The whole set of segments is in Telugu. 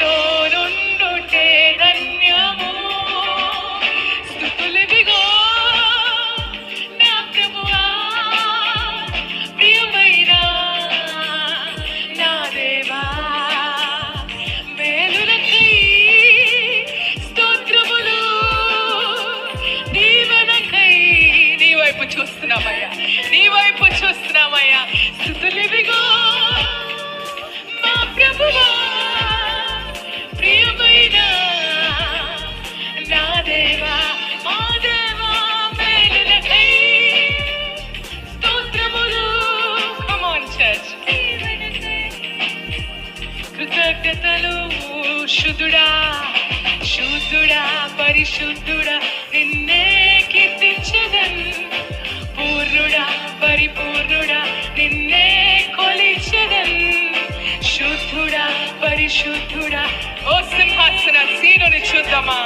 తోనుండుటే ధన్యము స్తుతులివిగో నా ప్రభువా ప్రియమైన నా దేవా. మేలులకై స్తోత్రములు దీవెనకై నీ వైపు చూస్తున్నామయ్యా. నీ వైపు చూస్తున్నామయ్యా. కృతజ్ఞతలు శుద్ధుడా శుద్ధుడా పరిశుద్ధుడా నిన్నే కీర్తించదన్. పూర్ణుడా పరిపూర్ణుడా నిన్నే కొలిచదన్. శుద్ధుడా పరిశుద్ధుడా ఓ సింహాసన సీనుని చూద్దామా?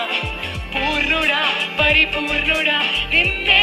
పూర్ణుడా పరిపూర్ణుడా నిన్నే